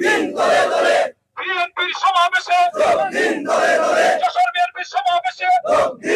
দিন ধরে ধরে। বিএনপির সমাবেশে। দিন ধরে ধরে। যশোর বিএনপির সমাবেশে। দিন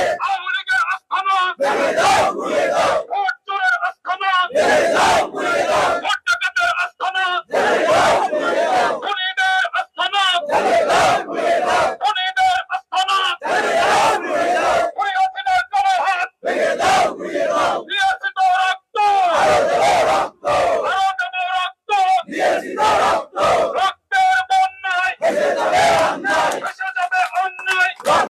রক্তের বন্যায়